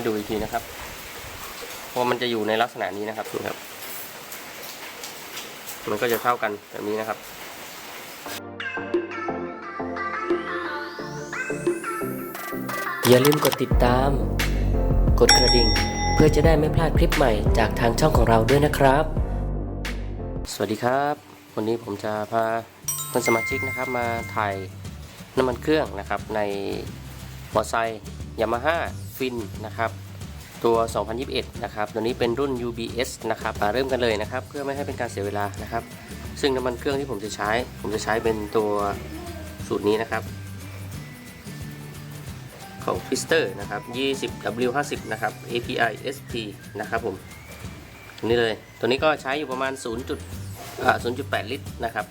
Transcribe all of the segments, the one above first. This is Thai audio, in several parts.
ให้ดูอีกทีนะครับเพราะมันจะอยู่ในลักษณะนี้นะครับนี่ครับ มันก็จะเท่ากันแบบนี้นะครับอย่าลืมกดติดตาม กดกระดิ่ง เพื่อจะได้ไม่พลาดคลิปใหม่จากทางช่องของเราด้วยนะครับ สวัสดีครับ วันนี้ผมจะพาเพื่อนสมาชิกนะครับมาถ่ายน้ำมันเครื่องนะครับในมอไซค์ยามาฮ่า ฟินนะครับตัว 2021 นะครับ ตัวนี้เป็นรุ่น UBS นะครับมาเริ่มกันเลยนะครับ เพื่อไม่ให้เป็นการเสียเวลานะครับ ซึ่งน้ำมันเครื่องที่ผมจะใช้ ผมจะใช้เป็นตัวสูตรนี้นะครับ ของ Twister นะครับ 20W50 นะครับ API SP นะครับผม ตัวนี้เลย ตัวนี้ก็ใช้อยู่ประมาณ 0. จุด0.8 ลิตรนะครับ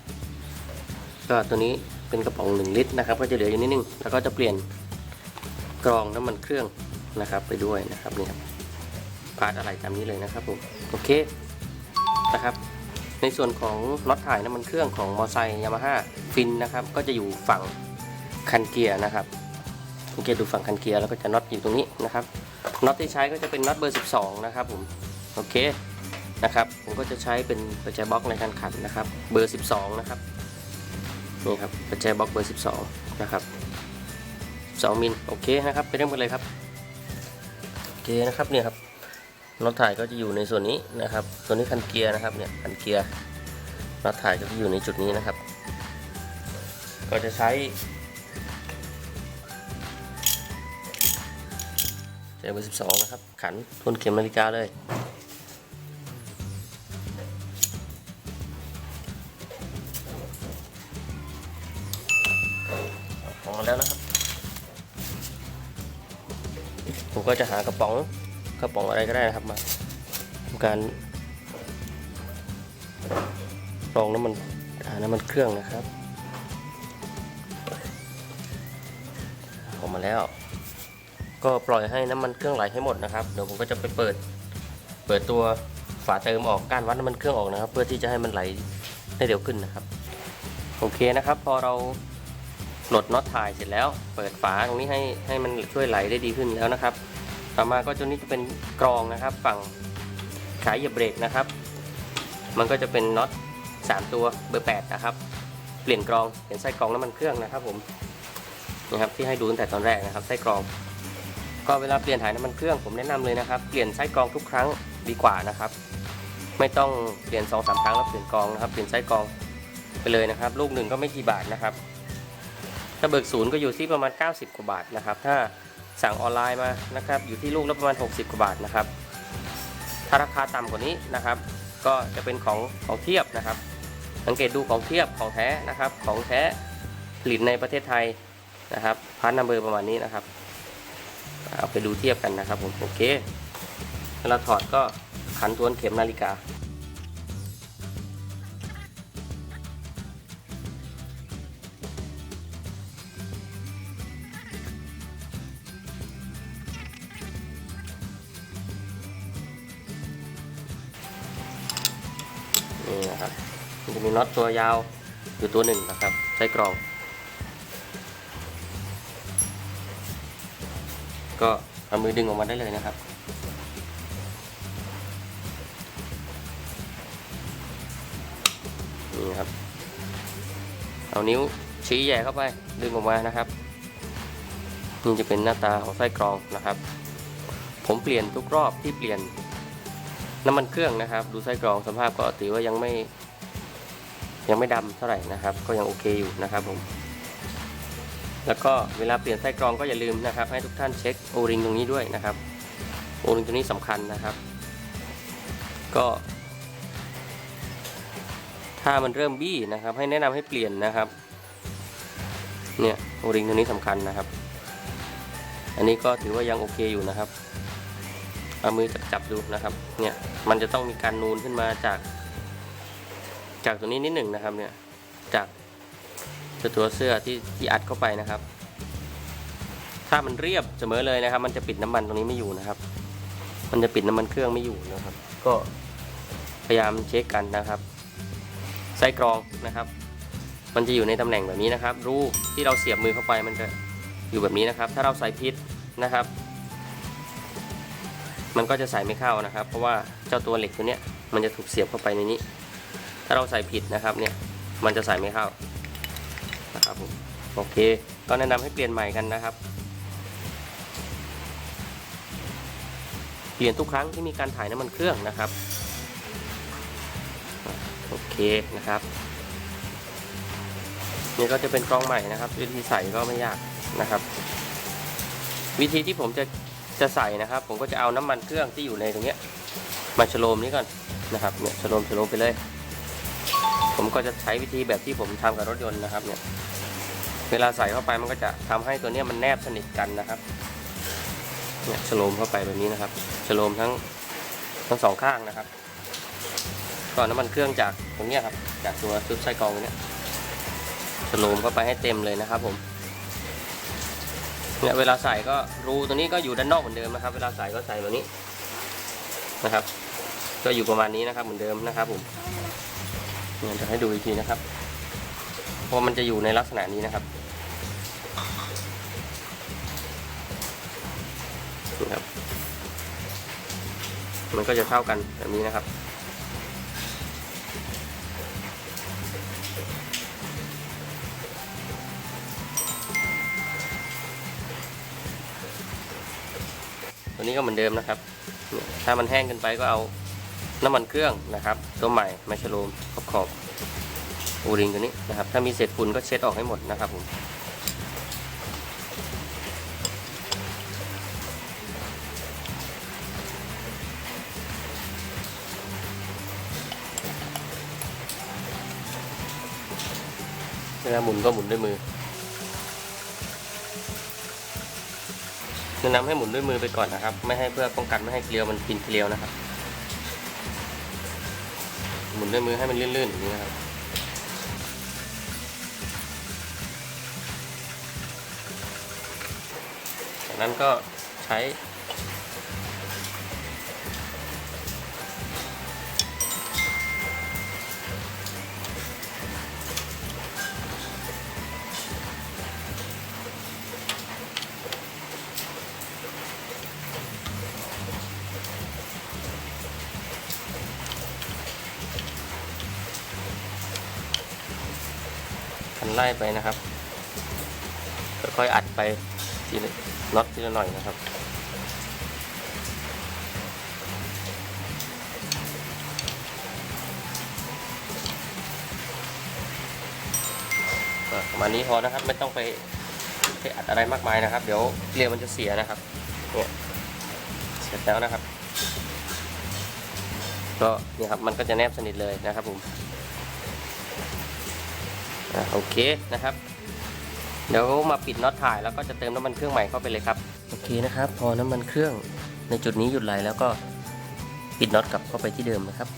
ก็ตัวนี้เป็นกระป๋อง 1 ลิตรนะครับ ก็จะเหลืออยู่นิดนึง แล้วก็จะเปลี่ยนกรองน้ำมันเครื่อง นะครับไปด้วยนะครับนี่ครับพาร์ทอะไรตามนี้เลยนะครับผมโอเคนะครับ ในส่วนของน็อตถ่ายน้ำมันเครื่องของมอไซค์ยามาฮ่าฟินนะครับ ก็จะอยู่ฝั่งคันเกียร์นะครับสังเกตดูฝั่งคันเกียร์แล้วก็จะน็อตอยู่ตรงนี้นะครับน็อตที่ใช้ก็จะเป็นน็อตเบอร์ 12 นะครับผมโอเคนะครับผมก็จะใช้เป็นปัจจัยบล็อกในการขันนะครับ เบอร์ 12 นะครับนี่ครับปัจจัยบล็อกเบอร์ 12 นะครับ 2 มิลโอเคนะครับ ไปเริ่มกันเลยครับ เคนะครับเนี่ยครับน็อตถ่ายก็จะอยู่ในส่วนนี้นะครับตัวนนี้คันเกียร์นะครับเนี่ยคันเกียร์น็อตถ่ายก็จะอยู่ในจุดนี้นะครับ ก็จะใช้ใจเบอร์12นะครับ ขันทวนเข็มนาฬิกาเลยออกมาแล้วนะครับ ผมก็จะหากระป๋องกระป๋องอะไรก็ได้นะครับมาทำการรองน้ำมันหาน้ำมันเครื่องนะครับออกมาแล้ว ก็ปล่อยให้น้ำมันเครื่องไหลให้หมดนะครับ เดี๋ยวผมก็จะไปเปิด เปิดตัวฝาเติมออกก้านวัดน้ำมันเครื่องออกนะครับ เพื่อที่จะให้มันไหลได้เร็วขึ้นนะครับ โอเคนะครับ พอเรา หลดน็อตถ่ายเสร็จแล้ว เปิดฝาตรงนี้ให้ให้มันช่วยไหลได้ดีขึ้นแล้วนะครับ ต่อมาก็ตัวนี้จะเป็นกรองนะครับ ฝั่งขายเหยียบเบรกนะครับ มันก็จะเป็นน็อต3 ตัวเบอร์ 8 นะครับ เปลี่ยนกรองเปลี่ยนไส้กรองน้ำมันเครื่องนะครับผมนะครับที่ให้ดูตั้งแต่ตอนแรกนะครับไส้กรอง ก็เวลาเปลี่ยนถ่ายน้ำมันเครื่องผมแนะนำเลยนะครับเปลี่ยนไส้กรองทุกครั้งดีกว่านะครับ ไม่ต้องเปลี่ยน2อสครั้งแล้วเปลี่ยนกรองนะครับเปลี่ยนไส้กรองไปเลยนะครับ ลูกหนึ่งก็ไม่กี่บาทนะครับ ถ้าเบิกศูนย์ก็อยู่ที่ประมาณ 90 กว่าบาทนะครับ ถ้าสั่งออนไลน์มานะครับ อยู่ที่ลูกละประมาณ 60 กว่าบาทนะครับ ถ้าราคาต่ำกว่านี้นะครับ ก็จะเป็นของของเทียบนะครับ สังเกตดูของเทียบของแท้นะครับ ของแท้ผลิตในประเทศไทยนะครับพาร์ทนัมเบอร์ประมาณนี้นะครับ เอาไปดูเทียบกันนะครับผมโอเคเวลาถอดก็ขันทวนเข็มนาฬิกา จะมีน็อตตัวยาวอยู่ตัวหนึ่งนะครับ ใช้กรอง ก็เอามือดึงออกมาได้เลยนะครับ นี่ครับ เอานิ้วชี้แย่เข้าไปดึงออกมานะครับ นี่จะเป็นหน้าตาของไส้กรองนะครับ ผมเปลี่ยนทุกรอบที่เปลี่ยนน้ำมันเครื่องนะครับ ดูไส้กรองสภาพก็ถือว่ายังไม่ ยังไม่ดำเท่าไหร่นะครับ ก็ยังโอเคอยู่นะครับผม แล้วก็เวลาเปลี่ยนไส้กรองก็อย่าลืมนะครับ ให้ทุกท่านเช็คโอริงตรงนี้ด้วยนะครับโอริงตรงนี้สำคัญนะครับ ก็ ถ้ามันเริ่มบี้นะครับ ให้แนะนำให้เปลี่ยนนะครับ เนี่ยโอริงตรงนี้สำคัญนะครับ อันนี้ก็ถือว่ายังโอเคอยู่นะครับเอามือจับจับดูนะครับ เนี่ย มันจะต้องมีการนูนขึ้นมาจาก จากตัวนี้นิดหนึ่งนะครับเนี่ยจากตัวเสื้อที่ที่อัดเข้าไปนะครับ ถ้ามันเรียบเสมอเลยนะครับ มันจะปิดน้ำมันตรงนี้ไม่อยู่นะครับ มันจะปิดน้ำมันเครื่องไม่อยู่นะครับ ก็พยายามเช็คกันนะครับไส้กรองนะครับ มันจะอยู่ในตำแหน่งแบบนี้นะครับ รูที่เราเสียบมือเข้าไปมันจะอยู่แบบนี้นะครับ ถ้าเราใส่พิษนะครับ มันก็จะใส่ไม่เข้านะครับ เพราะว่าเจ้าตัวเหล็กตัวเนี้ยมันจะถูกเสียบเข้าไปในนี้ ถ้าเราใส่ผิดนะครับเนี่ยมันจะใส่ไม่เข้านะครับผมโอเค ก็แนะนำให้เปลี่ยนใหม่กันนะครับ เปลี่ยนทุกครั้งที่มีการถ่ายน้ำมันเครื่องนะครับโอเคนะครับนี่ก็จะเป็นกล้องใหม่นะครับวิธีใส่ก็ไม่ยากนะครับ วิธีที่ผมจะจะใส่นะครับ ผมก็จะเอาน้ำมันเครื่องที่อยู่ในตรงเนี้ยมาฉโลมนี้ก่อนนะครับเนี่ยฉโลมฉโลมไปเลย ผมก็จะใช้วิธีแบบที่ผมทำกับรถยนต์นะครับเนี่ยเวลาใส่เข้าไปมันก็จะทำให้ตัวเนี้ยมันแนบสนิทกันนะครับเนี่ยฉโลมเข้าไปแบบนี้นะครับฉโลมทั้งทั้งสองข้างนะครับก่อนน้ำมันเครื่องจากตรงเนี้ยครับ จากตัวชุดไส้กรองตัวเนี้ยฉโลมเข้าไปให้เต็มเลยนะครับผมเนี่ยเวลาใส่ก็รูตัวนี้ก็อยู่ด้านนอกเหมือนเดิมนะครับ เวลาใส่ก็ใส่แบบนี้นะครับ ก็อยู่ประมาณนี้นะครับเหมือนเดิมนะครับผม เนี่ยจะให้ดูอีกทีนะครับเพราะมันจะอยู่ในลักษณะนี้นะครับนี่ครับ มันก็จะเท่ากันแบบนี้นะครับตัวนี้ก็เหมือนเดิมนะครับ ถ้ามันแห้งเกินไปก็เอาน้ำมันเครื่องนะครับ ตัวใหม่มาชโลมขอบขอบอูริงตัวนี้นะครับ ถ้ามีเศษฝุ่นก็เช็ดออกให้หมดนะครับผมเวลาหมุนก็หมุนด้วยมือแนะนำให้หมุนด้วยมือไปก่อนนะครับ ไม่ให้เพื่อป้องกันไม่ให้เกลียวมันกินเกลียวนะครับ หมุนด้วยมือให้มันลื่นๆอย่างนี้นะครับจากนั้นก็ใช้ ไล่ไปนะครับ ค่อยๆอัดไปทีละน็อตทีละหน่อยนะครับประมาณนี้พอนะครับไม่ต้องไปไปอัดอะไรมากมายนะครับ เดี๋ยวเกลียวมันจะเสียนะครับเนี่ยเสร็จแล้วนะครับ ก็เนี่ยครับมันก็จะแนบสนิทเลยนะครับผม อะโอเคนะครับ เดี๋ยวมาปิดน็อตถ่ายแล้วก็จะเติมน้ำมันเครื่องใหม่เข้าไปเลยครับ โอเคนะครับ พอน้ำมันเครื่องในจุดนี้หยุดไหลแล้วก็ปิดน็อตกลับเข้าไปที่เดิมนะครับ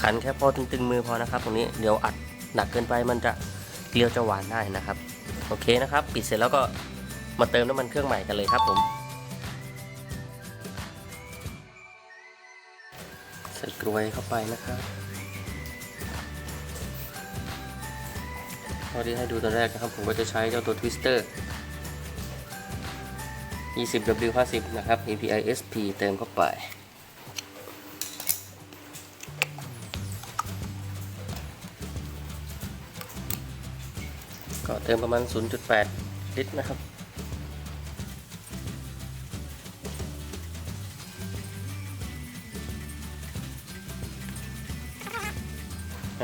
ขันแค่พอตึงๆมือพอนะครับ ตรงนี้เดี๋ยวอัดหนักเกินไปมันจะเกลียวจะหวานได้นะครับ โอเคนะครับ ปิดเสร็จแล้วก็มาเติมน้ำมันเครื่องใหม่กันเลยครับผม ส่กลวยเข้าไปนะครับเท่าที่ให้ดูตอนแรกนะครับ ผมก็จะใช้เจ้าตัว Twister 20W50 นะครับ API SP เติมเข้าไปก็เติมประมาณ 0.8 ลิตรนะครับ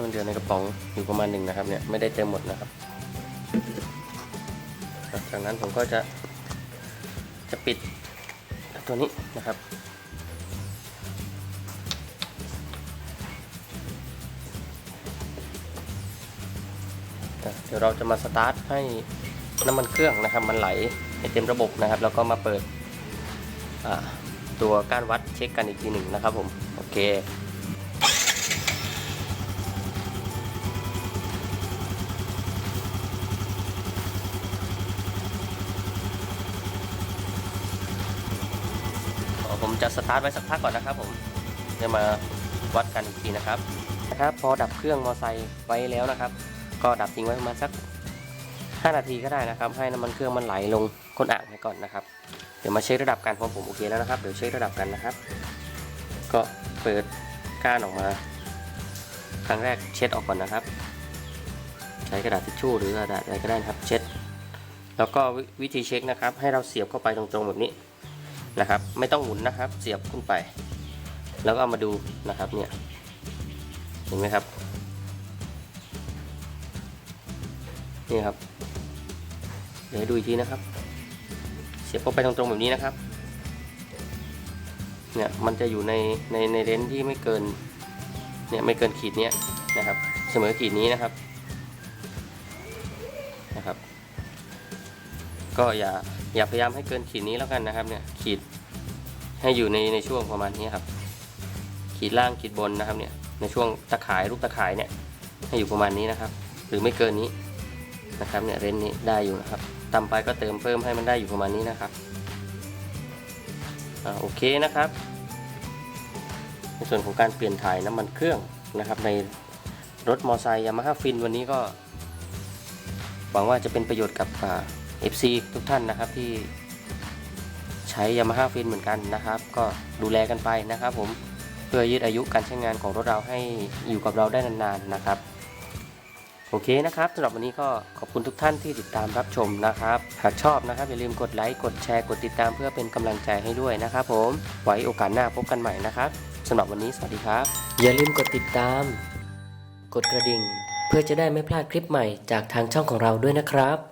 ให้มันเดือดในกระป๋องอยู่ประมาณหนึ่งนะครับเนี่ยไม่ได้เต็มหมดนะครับจากนั้นผมก็จะจะปิดตัวนี้นะครับเดี๋ยวเราจะมาสตาร์ทให้น้ำมันเครื่องนะครับ มันไหลให้เต็มระบบนะครับ แล้วก็มาเปิดตัวก้านวัดเช็คกันอีกทีหนึ่งนะครับผม โอเค ผมจะสตาร์ทไว้สักพักก่อนนะครับผมจะมาวัดกันอีกทีนะครับนะครับพอดับเครื่องมอไซค์ไว้แล้วนะครับ ก็ดับทิ้งไว้ประมาณสัก 5 นาทีก็ได้นะครับ ให้น้ำมันเครื่องมันไหลลงก้นอ่างไปก่อนนะครับ เดี๋ยวมาเช็คระดับกันพอผมโอเคแล้วนะครับ เดี๋ยวเช็คระดับกันนะครับ ก็เปิดก้านออกมา ครั้งแรกเช็ดออกก่อนนะครับ ใช้กระดาษทิชชู่หรือกระดาษอะไรก็ได้นะครับ เช็ด แล้วก็วิธีเช็คนะครับ ให้เราเสียบเข้าไปตรงๆแบบนี้ นะครับ ไม่ต้องหมุนนะครับ เสียบขึ้นไป แล้วก็เอามาดูนะครับเนี่ยเห็นไหมครับนี่ครับ เดี๋ยวดูอีกทีนะครับ เสียบเข้าไปตรงๆแบบนี้นะครับ เนี่ยมันจะอยู่ในในในเลนส์ที่ไม่เกินเนี่ยไม่เกินขีดเนี้ยนะครับ เสมอขีดนี้นะครับนะครับ ก็อย่า อย่าพยายามให้เกินขีดนี้แล้วกันนะครับเนี่ยขีดให้อยู่ในในช่วงประมาณนี้ครับ ขีดล่างขีดบนนะครับเนี่ยในช่วงตะข่ายลูกตะข่ายเนี่ยให้อยู่ประมาณนี้นะครับ หรือไม่เกินนี้นะครับเนี่ยเรนนี้ได้อยู่นะครับต่ำไปก็เติมเพิ่มให้มันได้อยู่ประมาณนี้นะครับอ่าโอเคนะครับ ในส่วนของการเปลี่ยนถ่ายน้ำมันเครื่องนะครับ ในรถมอไซค์ยามาฮ่าฟินวันนี้ก็หวังว่าจะเป็นประโยชน์กับอ่า FC ทุกท่านนะครับที่ใช้ยามาฮ่าฟินเหมือนกันนะครับ ก็ดูแลกันไปนะครับผมเพื่อยืดอายุการใช้งานของรถเราให้อยู่กับเราได้นานๆนะครับ โอเคนะครับสำหรับวันนี้ก็ขอบคุณทุกท่านที่ติดตามรับชมนะครับ หากชอบนะครับอย่าลืมกดไลค์กดแชร์กดติดตามเพื่อเป็นกำลังใจให้ด้วยนะครับ ผมไว้โอกาสหน้าพบกันใหม่นะครับสำหรับวันนี้สวัสดีครับ อย่าลืมกดติดตาม กดกระดิ่ง เพื่อจะได้ไม่พลาดคลิปใหม่จากทางช่องของเราด้วยนะครับ